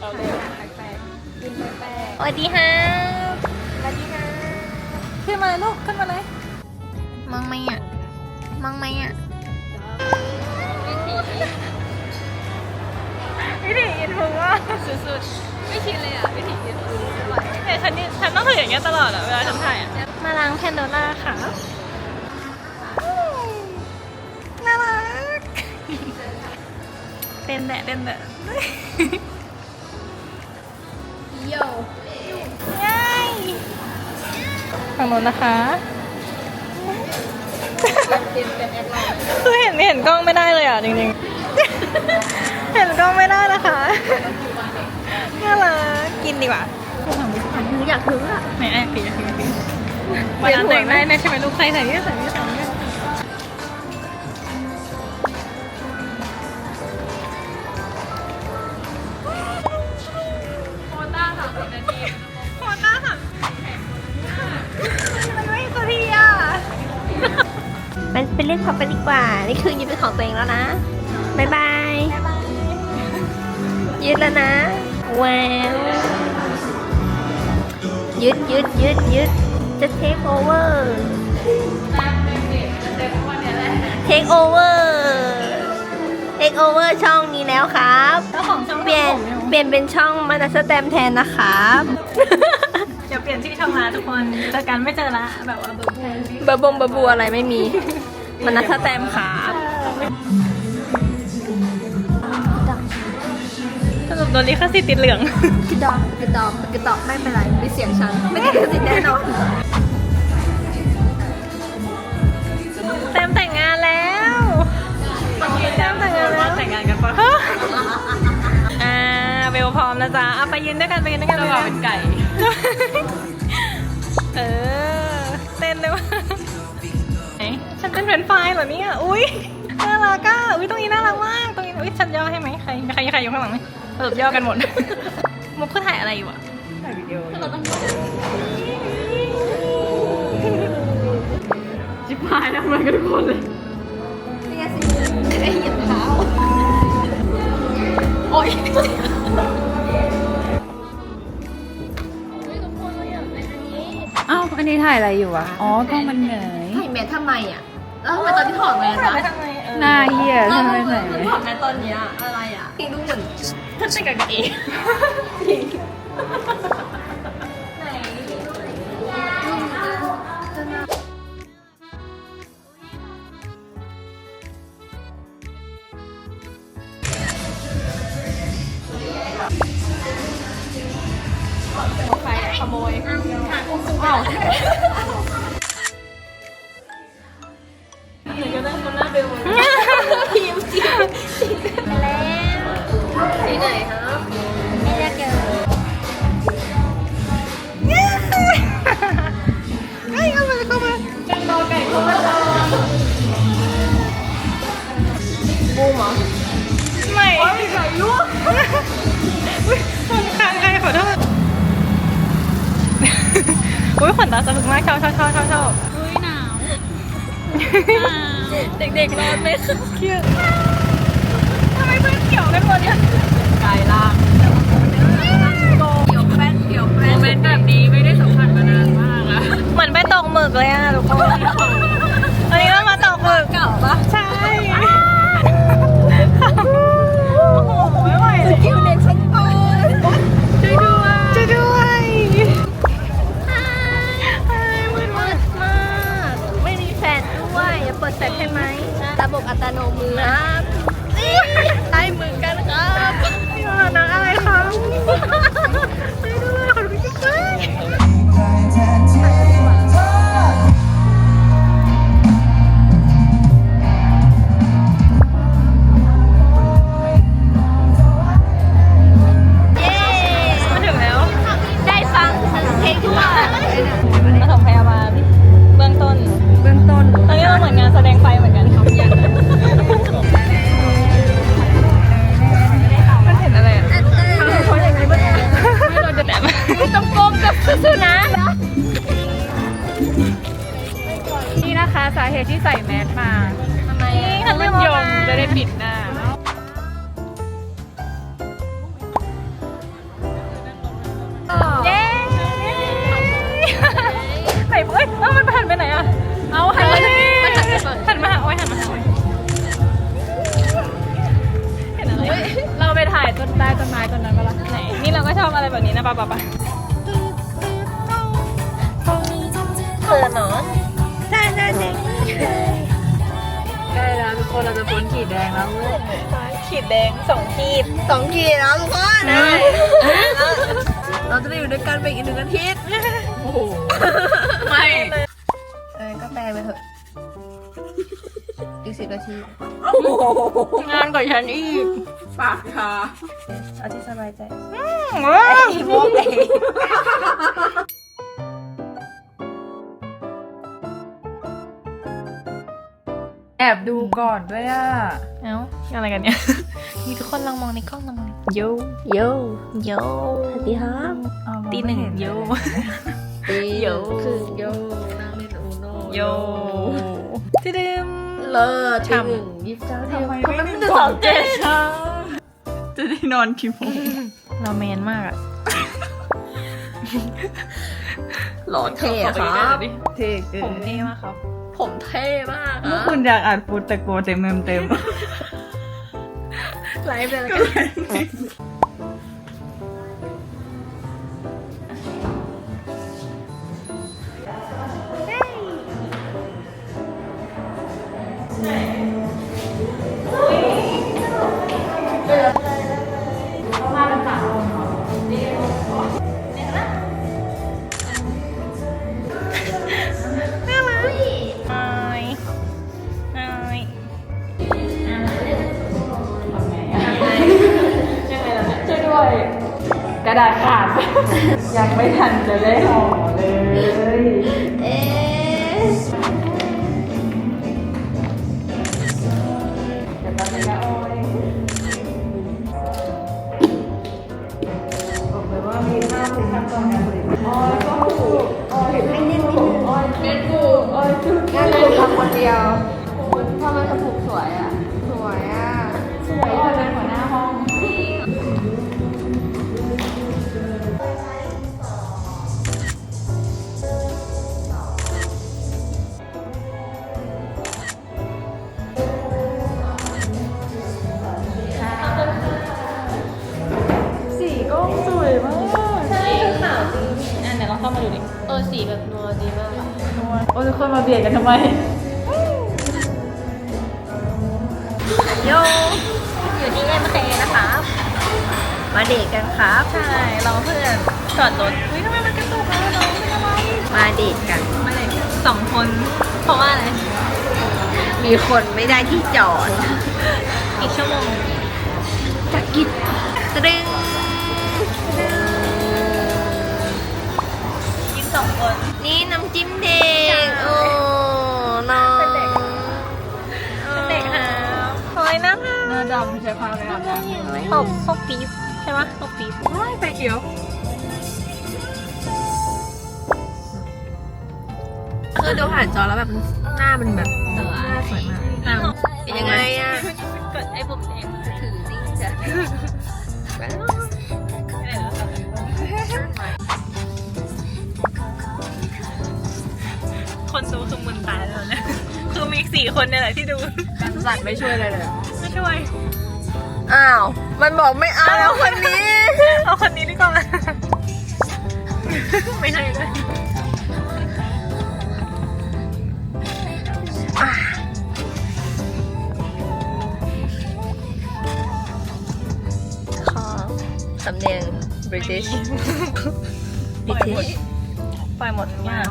เอาเร็วแปลกๆกินแปลกสวัสดีค่ะๆสวัสดีค่ะขึ้นมาเลยลูกขึ้นมาเลยมองไหมอะมองไหมอะวิธีอินฟูว่าสุดๆไม่ชินเลยอะวิธีกินฟูไม่ไหวแต่ฉันนี่ฉันต้องถืออย่างเงี้ยตลอดอะเวลาฉันถ่ายอะมาล้างแพนโดล่าค่ะน่ารักเต้นแดะเต้นแดะ ฝั่งโน้นนะคะเต็มเป็นแอดไลน์คือเห็นเห็นกล้องไม่ได้เลยอะจริงๆ เห็นกล้องไม่ได้นะคะน่ารักกินดีกว่าหนูอยากถึงอะไหนไอ้ปีอยากกินปีวันนั้นแต่งได้แน่ใช่ไหมลูกใส่ใส่นี่ใส่นี่ใส่นี่โมันเป็นเรื่องของไปดีกว่า นี่คือยึดเป็นของตัวเองแล้วนะบายบายยึดแล้วนะว้าวยึดยึดยึดยึดจะเทคโอเวอร์เทคโอเวอร์เทคโอเวอร์ช่องนี้แล้วครับเจ้าของช่องเปลี่ยนเปลี่ยนเป็นช่องมานาสแตมแทนนะครับเดี๋ยวเปลี่ยนชื่อช่องละทุกคนเจอกันไม่เจอละแบบว่าเบอร์บูเบอร์บงเบอร์บัวอะไรไม่มี มานาสแตมครับสรุปโดนลิขสิทธิ์ติดเหลือง กระดองกระดองกระดองไม่เป็นไรมีเสียงฉัน ไม่ได้กระสิแน่นอนแซมแต่งงานแล้วแซมแต่งงานแล้วแต่งงานกันปะอ่าเบลพร้อมนะจ๊ะเอาไปยืนด้วยกันไปยืนด้วยกันเลยเป็นไก่ เออ เต้นด้วยวะไหนฉัน เป็นเฟรนช์ฟรายเหรอเนี่ย อุ้ยน่ารักอะอุ้ยตรงนี้น่ารักมาก ตรงนี้ อุ้ยฉันย่อให้ไหมใคร ใครใครอยู่ข้างหลังไหมสรุปย่อกันหมด มุกคือถ่ายอะไรอยู่อะถ่ายวิดีโอจิบหายแล้วเหมือนกันทุกคนเลยนี่สิจะได้เหยียบเท้า โอ๊ยอ้าวอันนี้ถ่ายอะไรอยู่อะอ๋อกล้องมันเหนื่อยใส่แมสทำไมอะ แล้วทำไมตอนที่ถอดแมสถ่ายอะไปทำไมเออหน้าเหี้ยแล้วทำทำไมไมใส่ถอดแมสตอนเนี้ยอะไรอะที่ดูเหมือนท่านเป็นกับกันเอง อุ้ยขนตาสะพึกมากชอบชอบชอบชอบชอบอุ้ยหนาวเด็กๆร้อนไหมคะเครียดทำไมเพื่อนเกี่ยวกันหมดเนี่ยกายล่างเกี่ยวแป้นเกี่ยวแป้นโมเมนต์แบบนี้ไม่ได้สัมผัสมานานมากอะเหมือนไปตกหมึกเลยอะทุกคนวันนี้เรามาตกหมึกเก่าปะใช่ นะป่ะป่ะป่ะเขินเหรอใช่ใช่จริงใกล้แล้วทุกคนเราจะพ้นขีดแดงแล้วเว้ยขีดแดงสองขีดสองขีดแล้วทุกคนเราจะได้อยู่ด้วยกันไปอีกหนึ่งอาทิตย์โอ้โหไม่เออก็แปลไปเถอะอีกสิบนาทีงานกว่าฉันอีกปากค่ะ เอาที่สบายใจว้าวโมกเองแอบดูก่อนด้วยอะ เอ้าอะไรกันเนี่ย มีทุกคนลองมองในกล้องลองมองโยโยโยสวัสดีครับเอามอตีหนึ่งไม่เโยตีโยครึ่งโยนั่งเล่นอูโนโยที่ดื่มเลิศฉ่ำตีหนึ่งยี่สิบเก้าเที่ยวทำไมทำไมไม่มันได้จะสองเจ็ดช้า จะได้นอนกี่โมงเราแมนมากอะหล่อเท่ครับเท่เกินผมเท่มากครับ ผมเท่มากเมื่ออะคุณอยากอัดฟูดแต่กลัวเต็มเต็มเต็มไลฟ์เลยละก็กันเล กระดาษขาด ยังไม่ทันจะได้ห่อเลยเอ๊ะเดี๋ยวแป๊บนึงนะโอ้ยบอกเลยว่ามีห้าสิบขั้นตอนการผลิตโอ้ยก็ถูกโอ้ยให้นิ่มถูกโอ้ยเม็ดกูโอ้ยถูกงานเลยทำคนเดียว แบบนัวดีมากอะโอ้ยทุกคนมาเบียดกันทำไม โยอยู่ที่เอ็มเคนะครับมาเดทกันครับ ใช่เราเพื่อนจอดรถอุ้ยทำไมมันกระตุกอะน้องเป็นอะไรมาเดทกัน มาเลยสองคน เพราะว่าอะไร มีคนไม่ได้ที่จอด อีกชั่วโมงจักกิดตรึง จิ้มเด็ก โอ้น้องเป็นเด็กเด็กค่ะสวยนะหน้าดำใช้ผ้าไปอาบน้ำตบตบปี๊บใช่ปะตบปี๊บว้ายไฟเขียวคือดูผ่านจอแล้วแบบหน้ามันแบบหน้าสวยมากอ้าวเป็นยังไงอะกดไอ้ปุ่มแดงถือจริงจ้ะ คนดูคือมึนตายแล้วเนี่ยคือมีอีกสี่คนเนี่ยแหละที่ดูสัตว์ไม่ช่วยเลยเลยไม่ช่วยอ้าว มันบอกไม่เอาแล้วคนนี้เอาคนนี้ดีกว่าไม่ใช่เลยขอสำเนียง British ปล่อยหมดปล่อยหมดทุกอย่าง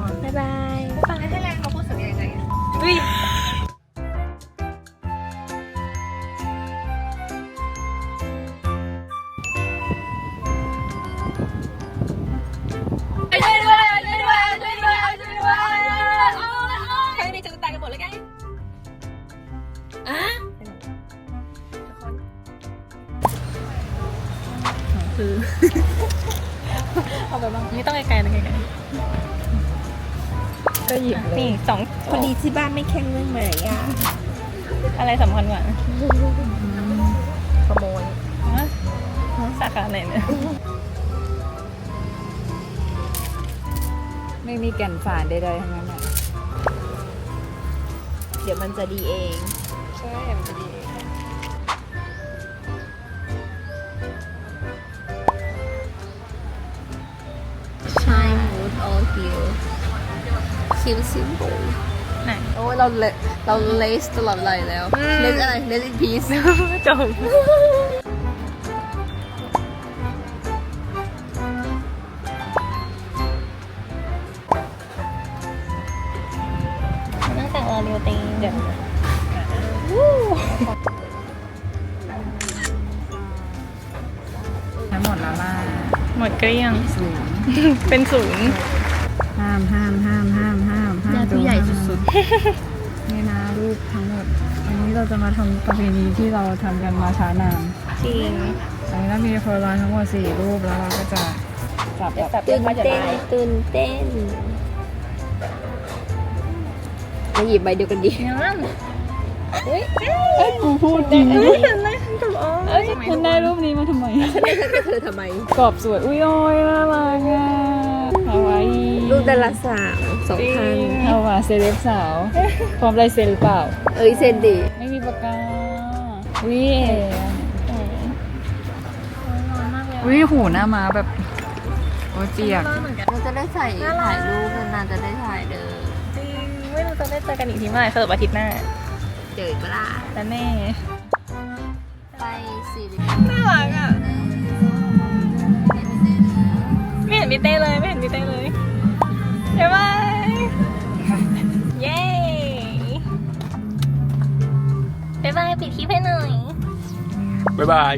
นี่ต้องไกลๆนะไกลก็หยิบๆเลยนี่สองพอดีที่บ้านไม่แข็งเรื่องมารยาทอะไรสำคัญกว่าขโมยฮะสาขาไหนเนี่ยไม่มีแก่นฝานใดๆทั้งนั้นอะเดี๋ยวมันจะดีเอง ใช่มันจะดี คิวซิมโบไหนโอ้ยเราเลเราเลสตลอดเลยแล้วอืมเลสอะไรเลสอีพีซจบนอกจากออริโอตีเดี๋ยวหมดแล้วล่ะหมดเกลี้ยงศูนย์เป็นศูนย์ห้ามห้ามห้าม นี่นะรูปทั้งหมด อันนี้เราจะมาทำประเพณีที่เราทำกันมาช้านานจริงอันนี้เรามีโพลารอยด์ทั้งหมดสี่รูปแล้วเราก็จะจับแบบตื่นเต้นตื่นเต้นมาหยิบใบเดียวกันดีงามกูพูดจริงเฮ้ยฉันได้ฉันถูกอ๋อฉันได้รูปนี้มาทำไมฉันได้ฉันกับเธอทำไมกรอบสวยอุ้ยโอ้ยน่ารักอะฮาวายลูกดาราสาวสองพันฮาวาเซเลบสาว พร้อมลายเซ็นหรือเปล่า เอ้ยเซนดีไม่มีปากกาวิวิหูหน้ามาแบบโอ้ยเปียกเหมือนกัน เราจะได้ใส่ถ่ายรูปนานๆจะได้ถ่ายเด้อจริงไม่รู้จะได้เจอกันอีกทีเมื่อไหร่สรุปอาทิตย์หน้า เจออีกเวลาแล้วแน่ไปสี่สิบน่ารักอะ ไม่เห็นพี่เต้เลย ไม่เห็นพี่เต้เลย บ๊ายบาย เย้บ๊ายบายปิดคลิปให้หน่อย บ๊ายบาย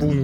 บุ้ง